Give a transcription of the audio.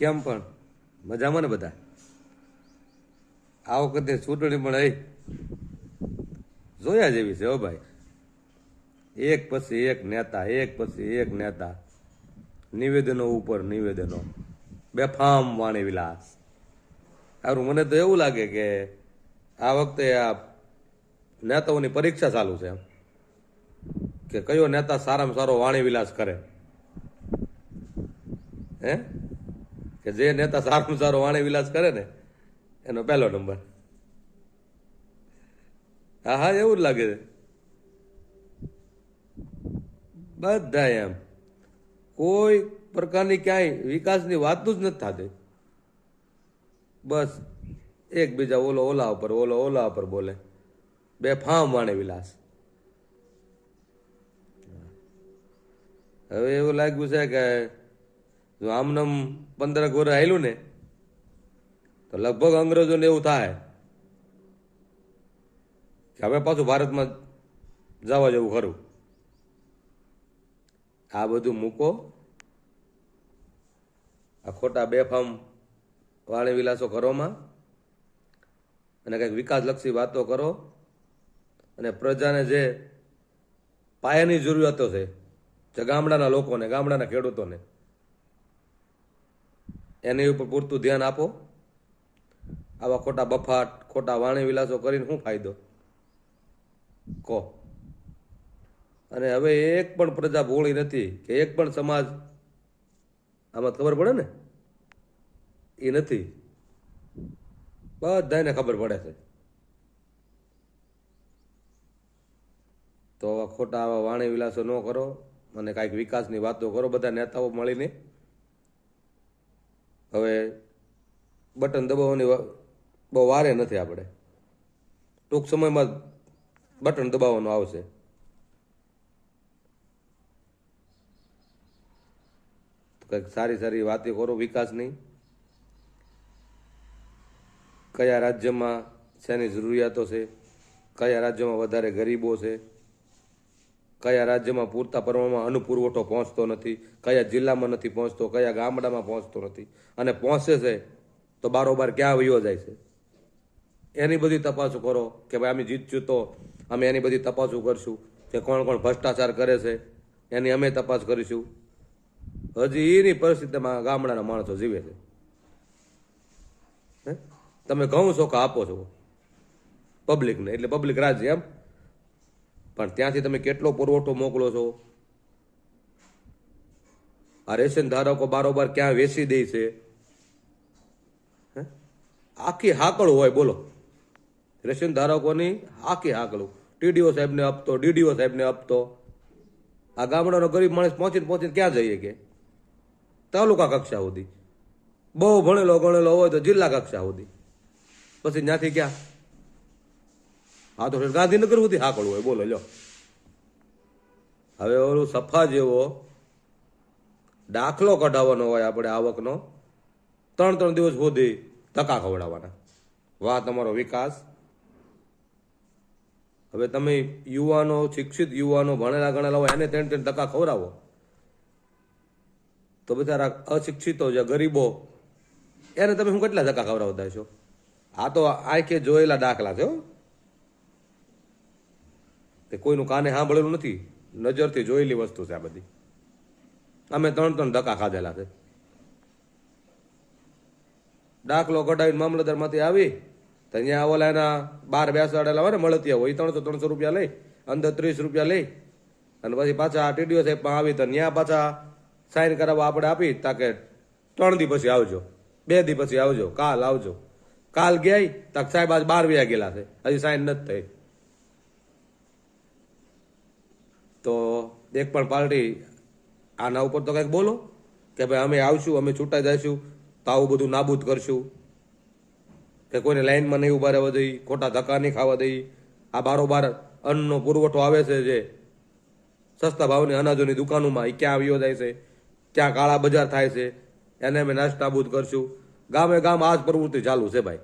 કેમ પણ? મજામાં ને બધા? આ વખતે ચૂંટણી પણ આવી જોયા જેવી છે હો ભાઈ. એક પછી એક નેતા, એક પછી એક નેતા. નિવેદનો ઉપર નિવેદનો. બેફામ વાણી વિલાસ. સારું મને તો એવું લાગે કે આ વખતે આ નેતાઓની પરીક્ષા ચાલુ છે કે કયો નેતા સારામાં સારો વાણી વિલાસ કરે? હે? કે જે નેતા સારું સારો વાણી વિલાસ કરે ને, એનો પહેલો નંબર. હા હા, એવું જ લાગે છે. બધા એમ. કોઈ પ્રકારની ક્યાંય વિકાસની વાત જ નથી થતી. બસ, એકબીજા ઓલો ઓલા ઉપર, ઓલો ઓલા ઉપર બોલે. બે ફામ વાણે વિલાસ. હવે એવું લાગ્યું છે કે જો આમનામ પંદર ગોરે આવેલું ને, તો લગભગ અંગ્રેજોને એવું થાય કે હવે પાછું ભારતમાં જવા જેવું ખરું. આ બધું મૂકો. આ ખોટા બેફામ વાણી વિલાસો કરોમાં અને કંઈક વિકાસલક્ષી વાતો કરો અને પ્રજાને જે પાયાની જરૂરિયાતો છે, જે ગામડાના લોકોને, ગામડાના ખેડૂતોને એની ઉપર પૂરતું ધ્યાન આપો. આવા ખોટા બફાટ, ખોટા વાણી વિલાસો કરીને શું ફાયદો? કહો અને હવે એક પણ પ્રજા ભોળી નથી કે એક પણ સમાજ, આમાં ખબર પડે ને? એ નથી. બધાને ખબર પડે છે. તો આવા ખોટા આવા વાણી વિલાસો ન કરો અને કાંઈક વિકાસની વાતો કરો. બધા નેતાઓ મળીને હવે બટન દબાવવાની બહુ વારે નથી આપણે. ટૂંક સમયમાં બટન દબાવવાનું આવશે. કંઈક સારી સારી વાતો કરો વિકાસની કયા રાજ્યમાં શેની જરૂરિયાતો છે? કયા રાજ્યમાં વધારે ગરીબો છે? કયા રાજ્યમાં પૂરતા પ્રમાણમાં અન્ન પુરવઠો પહોંચતો નથી, કયા જિલ્લામાં નથી પહોંચતો, કયા ગામડામાં પહોંચતો નથી. અને પહોંચે છે તો બારોબાર ક્યાં વયો જાય છે? એની બધી તપાસો કરો કે ભાઈ અમે જીતશું તો અમે એની બધી તપાસો કરશું કે કોણ કોણ ભ્રષ્ટાચાર કરે છે, એની અમે તપાસ કરીશું. હજી એની પરિસ્થિતિમાં ગામડાના માણસો જીવે છે? તમે ઘઉં ચોખા આપો છો પબ્લિકને એટલે પબ્લિક રાજ્ય એમ? પણ ત્યાંથી તમે કેટલો પુરવઠો મોકલો છો? આ રેશન ધારકો બારોબાર ક્યાં વેચી દે છે? આખી હાકળ હોય, બોલો. રેશન ધારકોની આખી હાકળ ટીડીઓ સાહેબને આપતો, ડીડીઓ સાહેબને આપતો. આ ગામડાનો ગરીબ માણસ પહોંચીને પહોંચીને ક્યાં જઈએ કે? તાલુકા કક્ષા સુધી. બહુ ભણેલો ગણેલો હોય તો જિલ્લા કક્ષા સુધી. પછી ત્યાંથી ક્યાં? હા, તો ગાંધીનગર સુધી હાકળ હોય. બોલો, લ્યો. હવે ઓલું સફા જેવો દાખલો કઢાવવાનો હોય આપણે આવકનો, ત્રણ ત્રણ દિવસ સુધી ધક્કા ખવડાવવાના. વાહ, તમારો વિકાસ. હવે તમે યુવાનો, શિક્ષિત યુવાનો ભણેલા ગણેલા હોય એને ત્રણ ત્રણ ધક્કા ખવડાવો. તો બિચારા અશિક્ષિતો જે ગરીબો, એને તમે શું કેટલા ધક્કા ખવડાવતા છો આ તો આંખે જોયેલા દાખલા છે, હો. તે કોઈનું કાને સાંભળેલું નથી. નજરથી જોયેલી વસ્તુ છે આ બધી. અમે ત્રણ ત્રણ ધક્કા ખાધેલા છે. દાખલો કઢાવીને મામલતદારમાંથી આવી, તો અહીંયા ઓલા એના બાર બેસાડેલા હોય ને મળતિયા હોય ત્રણસો ત્રણસો રૂપિયા લઈ, અંદર ત્રીસ રૂપિયા લઈ, અને પછી પાછા ટીડીઓ સાહેબમાં આવી, તો ત્યાં પાછા સાઈન કરાવવા આપણે આપી તાકે ત્રણ દી પછી આવજો, બે દી પછી આવજો, કાલ આવજો. કાલ ગયા તાક સાહેબ આજ બાર વ્યા ગયેલા છે, હજી સાઈન નથી થઈ. તો એક પણ પાર્ટી આના ઉપર તો કંઈક બોલો કે ભાઈ અમે આવશું, અમે છૂટા જઈશું, તો આવું બધું નાબૂદ કરશું. કે કોઈને લાઈનમાં નહીં ઊભા રહેવા દઈ, ખોટા ધક્કા નહીં ખાવા દઈ. આ બારોબાર અન્નનો પુરવઠો આવે છે જે સસ્તા ભાવની અનાજોની દુકાનોમાં એ ક્યાં આવ્યો જાય છે? ક્યાં કાળા બજાર થાય છે? એને અમે નાશ નાબૂદ કરશું. ગામે ગામ આ જ પ્રવૃત્તિ ચાલુ છે ભાઈ.